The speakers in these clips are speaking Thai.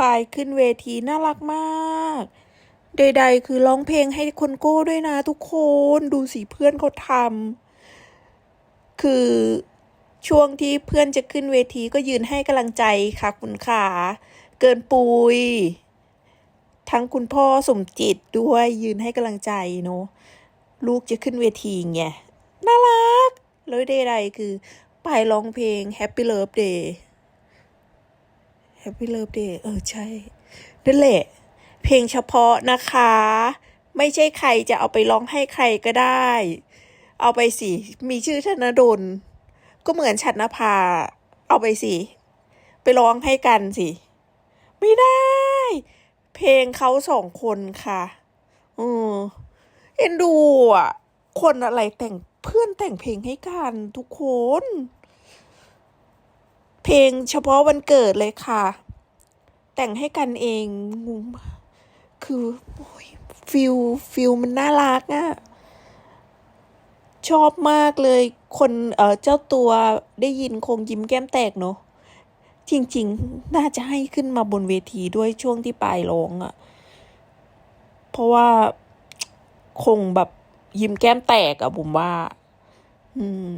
ปายขึ้นเวทีน่ารักมาก ใดๆ คือร้องเพลงให้คนโก้ด้วยนะทุกคนดูสิเพื่อนเขาทำคือช่วงที่เพื่อนจะขึ้นเวทีก็ยืนให้กำลังใจค่ะคุณขาเกินปุย ทั้งคุณพ่อสมจิตด้วยยืนให้กำลังใจเนาะลูกจะขึ้นเวทีไงน่ารัก แล้วใดๆคือไปร้องเพลง Happy Love Day Happy Love Day เออใช่นั่นแหละ เพลงเฉพาะนะคะ ไม่ใช่ใครจะเอาไปร้องให้ใครก็ได้ เอาไปสิ มีชื่อธนดล ก็เหมือนชัดนภา เอาไปสิ ไปร้องให้กันสิ ไม่ได้ เพลงเขาสองคนค่ะอือเอ็นดูอะ คนอะไรแต่งเพื่อนแต่งเพลงให้กันทุกคน เพลงเฉพาะวันเกิดเลยค่ะ แต่งให้กันเองงงมคือฟิลฟิลมันน่ารักอะชอบมากเลยคนเออเจ้าตัวได้ยินคงยิ้มแก้มแตกเนาะจริง ๆ น่าจะให้ขึ้นมาบนเวทีด้วยช่วงที่ปลายร้องอะ่ะ เพราะว่าคงแบบยิ้มแก้มแตกอะผมว่า อืม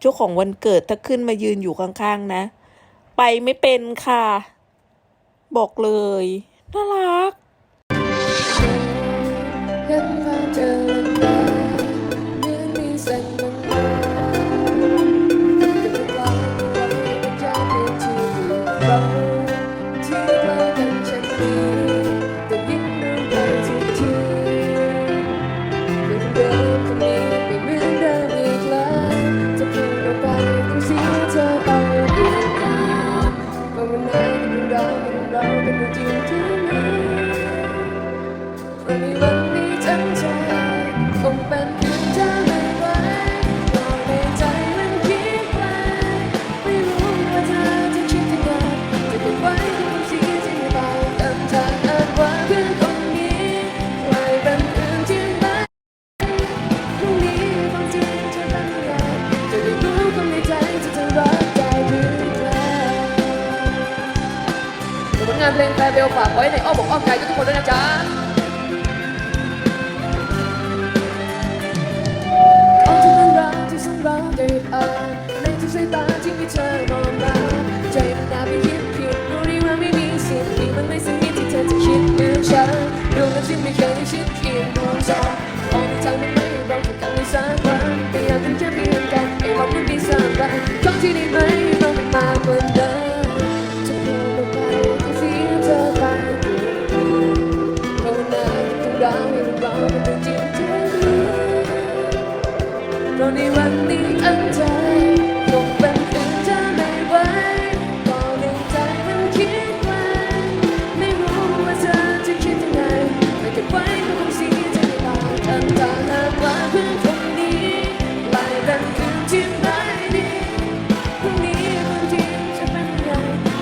เจ้าของวันเกิดถ้าขึ้นมายืนอยู่ข้าง ๆ นะ ไปไม่เป็นค่ะ บอกเลย น่ารัก เป็นเราเป็น งานเพลงแฟร์เบลฝากไว้ในอ้อมอกอ้อมใจทุกคนด้วยนะจ๊ะอ้อมทุกเรื่องราวที่ฉันรักได้อ่านในทุกสายตา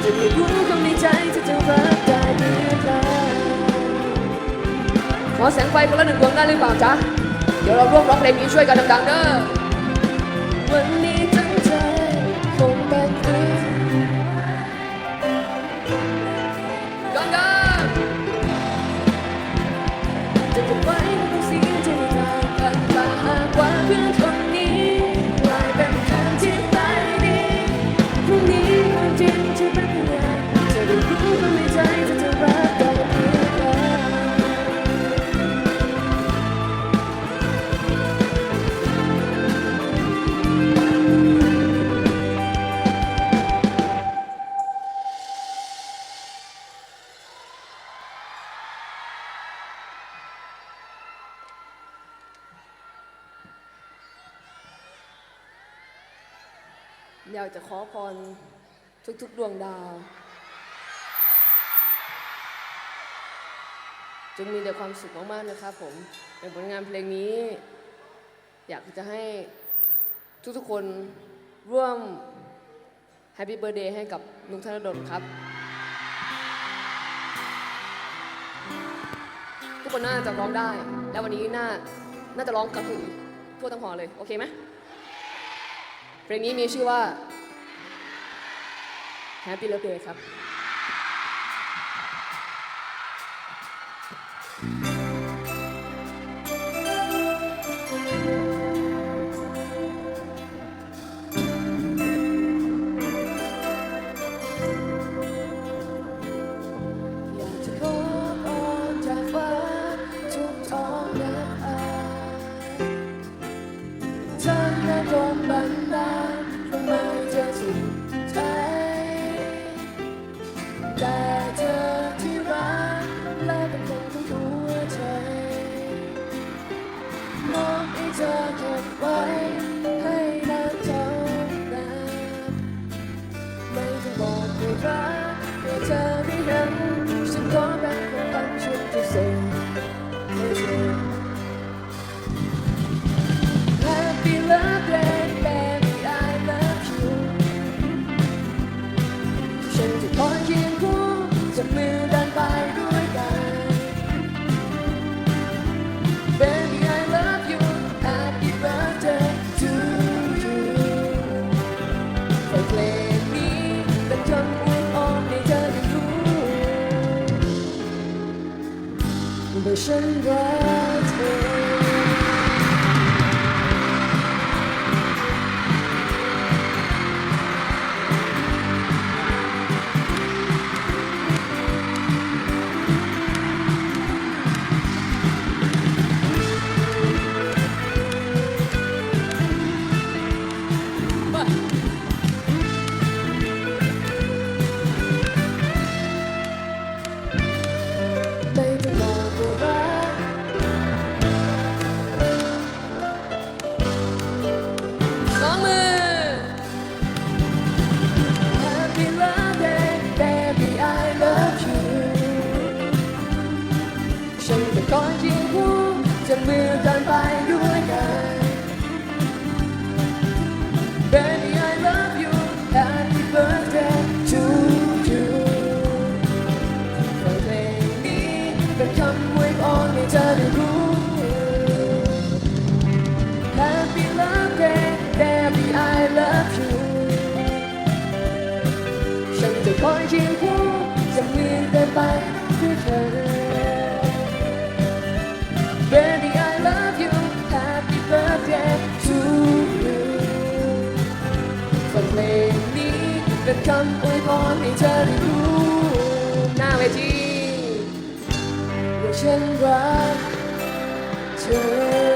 จะได้รู้ความในใจจะจะรักได้หรือเปล่าขอแสงไฟคนละหนึ่งดวงได้หรือเปล่าจ๊ะ เดี๋ยวเราร่วมร้องเพลงนี้ช่วยกันดังๆเด้อ อยากจะขอพรทุกๆดวงดาว จงมีแต่ความสุขมากๆนะครับผมในผลงานเพลงนี้ อยากจะให้ทุกๆคนร่วม Happy Birthday ให้กับลุงธนดลครับ ทุกคนน่าจะร้องได้ แล้ววันนี้น่าน่าจะร้องกระหึ่มทั่วทั้งหอเลย โอเคไหมเพลงนี้มีชื่อว่า Happy Love Day ครับ รักเพื่อเธอไม่เห็นฉันขอแบ่งปันชุดที่เซ็งให้เ Happy love day baby I love you ฉันจะขอยืนคู่ 真的 คอยที่พูดจะมีแต่ไปที่เธอ Baby I love you Happy birthday to you ฟัเพลงนี้เป็นคำอวยพรให้เธอผู้น้าเวทีว่าฉันรักเธอ